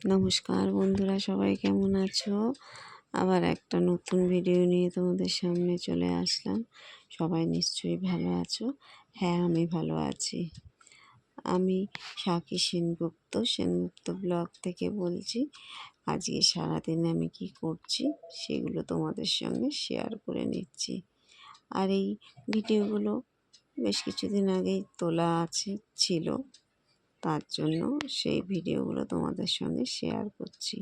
নমস্কার বন্ধুরা, সবাই কেমন আছো? আবার একটা নতুন ভিডিও নিয়ে তোমাদের সামনে চলে আসলাম। সবাই নিশ্চয়ই ভালো আছো? হ্যাঁ আমি ভালো আছি। আমি সাকি সেনগুপ্ত সেনগুপ্ত ব্লগ থেকে বলছি, আজকে সারাদিন আমি কি করছি সেগুলো তোমাদের সঙ্গে শেয়ার করে নিচ্ছি। আর এই ভিডিওগুলো বেশ কিছুদিন আগেই তোলা আছে, ছিল। তার জন্য সেই ভিডিওগুলো তোমাদের সঙ্গে শেয়ার করছি।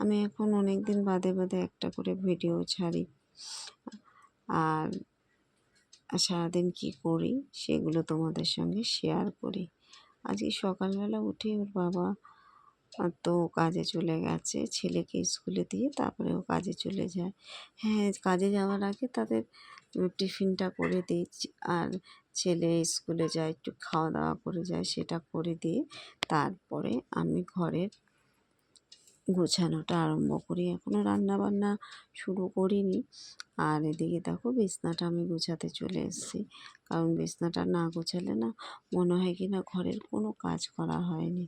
আমি এখন অনেক দিন বাদে বাদে একটা করে ভিডিও ছাড়ি। আর সারাদিন কি করি সেগুলো তোমাদের সঙ্গে শেয়ার করি। আজকে সকালবেলা উঠে ওর বাবা তো কাজে চলে গেছে, ছেলেকে স্কুলে দিয়ে তারপরে ও কাজে চলে যায়। হ্যাঁ কাজে যাওয়ার আগে তাদের টিফিনটা করে দিই আর ছেলে স্কুলে যায়, একটু খাওয়া দাওয়া করে যায়, সেটা করে দিয়ে তারপরে আমি ঘরের গোছানোটা আরম্ভ করি। এখনও রান্নাবান্না শুরু করিনি। আর এদিকে দেখো বিছনাটা আমি গোছাতে চলে এসেছি। কারণ বিছনাটা না গোছালে না মনে হয় কি না ঘরের কোনো কাজ করা হয়নি।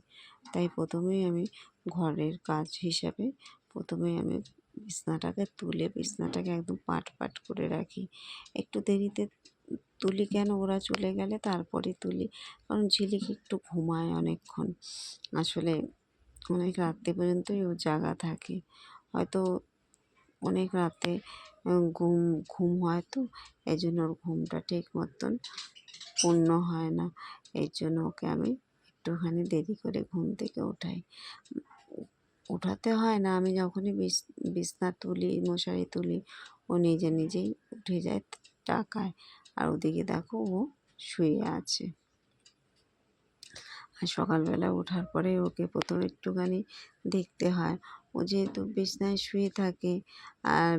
তাই প্রথমেই আমি ঘরের কাজ হিসাবে প্রথমেই আমি বিছনাটাকে তুলে বিছনাটাকে একদম পাট পাট করে রাখি। একটু দেরিতে তুলি কেন? ওরা চলে গেলে তারপরে তুলি। কারণ ঝিলিক একটু ঘুমায় অনেকক্ষণ। আসলে অনেক রাত্রে পর্যন্তই ও জাগা থাকে। হয়তো অনেক রাতে ঘুম ঘুম হয় তো, এই জন্য ওর ঘুমটা ঠিক মতন পূর্ণ হয় না। এই জন্য ওকে আমি একটুখানি দেরি করে ঘুম থেকে ওঠাই ওঠাতে হয় না, আমি যখনই বিছ, বিছনা তুলি, মশারি তুলি, ও নিজে নিজেই উঠে যায় টাকায়। আর ওদিকে দেখো ও শুয়ে আছে। আর সকালবেলা ওঠার পরে ওকে প্রথমে একটুখানি দেখতে হয়। ও যেহেতু বিছনায় শুয়ে থাকে আর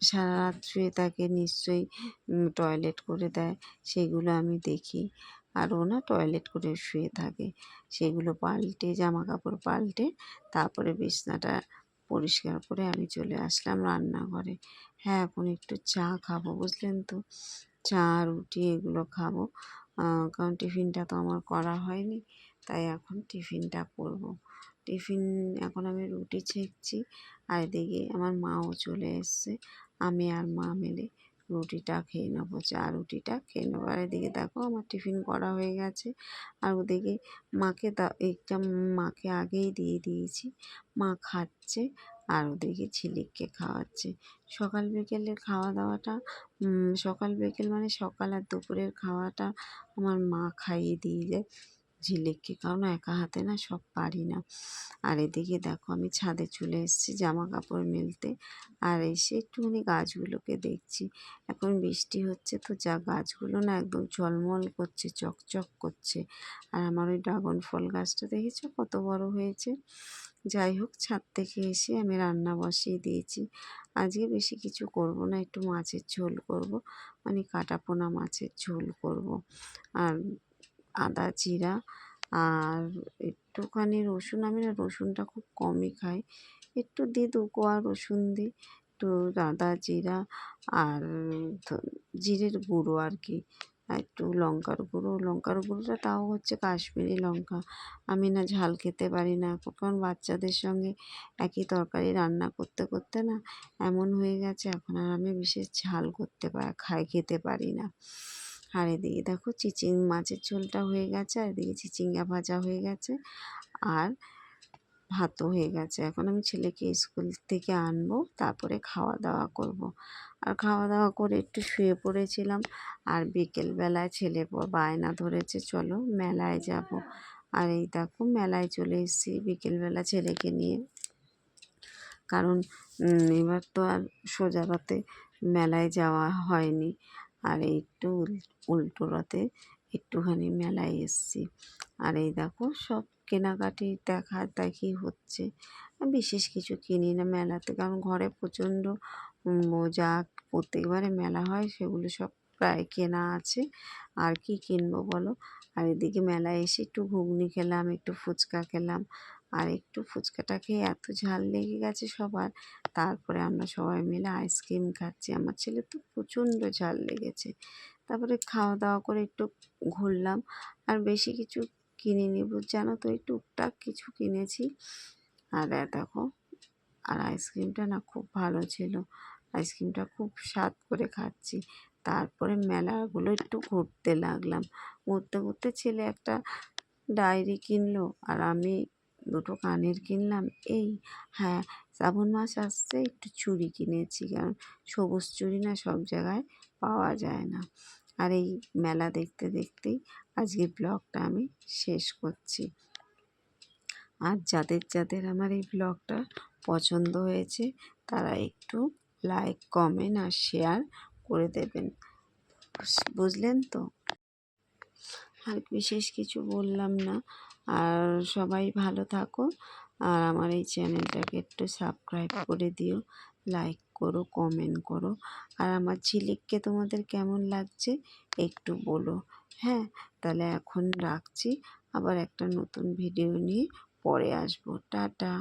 সারা রাত শুয়ে থাকে নিশ্চয়ই টয়লেট করে দেয়, সেগুলো আমি দেখি। আর ও না টয়লেট করে শুয়ে থাকে। সেগুলো পাল্টে জামা কাপড় পাল্টে তারপরে বিছনাটা পরিষ্কার করে আমি চলে আসলাম রান্নাঘরে। হ্যাঁ এখন একটু চা খাব, বুঝলেন তো? চা, রুটি এগুলো খাব। কারণ টিফিনটা তো আমার করা হয়নি, তাই এখন টিফিনটা করব। টিফিন, এখন আমি রুটি ছেঁকছি, আর এদিকে আমার মাও চলে এসছে, আমি আর মা মিলে রুটিটা খেয়ে নেব, চা, রুটিটা খেয়ে নেব। আর এদিকে দেখো আমার টিফিন করা হয়ে গেছে, আর ওদিকে মাকে দা এইটা মাকে আগেই দিয়ে দিয়েছি, মা খাচ্ছে আর ওদেরকে ঝিলিককে খাওয়াচ্ছে। সকাল বিকেলের খাওয়া দাওয়াটা সকাল বিকেল মানে সকাল আর দুপুরের খাওয়াটা আমার মা খাইয়ে দিয়ে যায় ঝিলিককে। কারণ একা হাতে না সব পারি না। আর এদিকে দেখো আমি ছাদে চলে এসেছি জামা কাপড় মেলতে। আর এসে একটুখানি গাছগুলোকে দেখছি। এখন বৃষ্টি হচ্ছে তো যা গাছগুলো না একদম ঝলমল করছে, চকচক করছে। আর আমার ওই ড্রাগন ফল গাছটা দেখেছ কত বড় হয়েছে? যাই হোক, ছাদ থেকে এসে আমি রান্না বসিয়ে দিয়েছি। আজকে বেশি কিছু করব না, একটু মাছের ঝোল করব। মানে কাটা পোনা মাছের ঝোল করব। আর আদা জিরা আর একটুখানি রসুন। আমি না রসুনটা খুব কমই খাই। একটু দিই, দু কোয়া রসুন দিই, একটু আদা জিরা আর জিরের গুঁড়ো আর কি। একটু লঙ্কার গুঁড়ো। লঙ্কার গুঁড়োটা তাও হচ্ছে কাশ্মীরি লঙ্কা। আমি না ঝাল খেতে পারি না। কারণ বাচ্চাদের সঙ্গে একই তরকারি রান্না করতে করতে না এমন হয়ে গেছে। এখন আর আমি বিশেষ ঝাল করতে পারি খাই, খেতে পারি না। আর এদিকে দেখো চিচিং মাছের ঝোলটা হয়ে গেছে, আর এদিকে চিচিঙ্গা ভাজা হয়ে গেছে, আর ভাতও হয়ে গেছে। এখন আমি ছেলেকে স্কুল থেকে আনব, তারপরে খাওয়া দাওয়া করব। আর খাওয়া দাওয়া করে একটু শুয়ে পড়েছিলাম, আর বিকেলবেলায় ছেলে বায়না ধরেছে, চলো মেলায় যাব। আর এই দেখো মেলায় চলে এসেছি বিকেলবেলা ছেলেকে নিয়ে। কারণ এবার তো আর সোজা রাতে মেলায় যাওয়া হয়নি। আর একটু উল্টো রথে একটুখানি মেলায় এসেছি। আর এই দেখো, সব কেনাকাটি দেখা, দেখি হচ্ছে। বিশেষ কিছু কিনি না মেলাতে, কারণ ঘরে প্রচণ্ড যা প্রত্যেকবারে মেলা হয়, সেগুলো সব প্রায় কেনা আছে। আর কি কিনবো বলো? আর এদিকে মেলায় এসে একটু ঘুগনি খেলাম, একটু ফুচকা খেলাম আর একটু ফুচকাটা খেয়ে এত ঝাল লেগে গেছে সবার, তারপরে আমরা সবাই মিলে আইসক্রিম খাচ্ছি। আমার ছেলে তো প্রচণ্ড ঝাল লেগেছে। তারপরে খাওয়া দাওয়া করে একটু ঘুরলাম। আর বেশি কিছু কিনিনি জানো তো, এই টুকটাক কিছু কিনেছি। আর দেখো, আর আইসক্রিমটা না খুব ভালো ছিল। আইসক্রিমটা খুব স্বাদ করে খাচ্ছি। তারপরে মেলাগুলো একটু ঘুরতে লাগলাম। ঘুরতে ঘুরতে ছেলে একটা ডায়েরি কিনলো, আর আমি দুটো কানের কিনলাম। এই হ্যাঁ শ্রাবণ মাস আসছে, একটু চুড়ি কিনেছি, কারণ সবুজ চুড়ি না সব জায়গায় পাওয়া যায় না। আর এই মেলা দেখতে দেখতেই আজকে ব্লগটা আমি শেষ করছি। আর যাদের যাদের আমার এই ব্লগটা পছন্দ হয়েছে, তারা একটু লাইক, কমেন্ট আর শেয়ার করে দেবেন। বুঝলেন তো? আর বিশেষ কিছু বললাম না। আর সবাই ভালো থাকো। আর আমার এই চ্যানেলটাকে একটু সাবস্ক্রাইব করে দিও, লাইক করো, কমেন্ট করো। আর আমার ঝিলিককে তোমাদের কেমন লাগছে একটু বলো। হ্যাঁ তাহলে এখন রাখছি। আবার একটা নতুন ভিডিও নিয়ে পরে আসব। টাটা।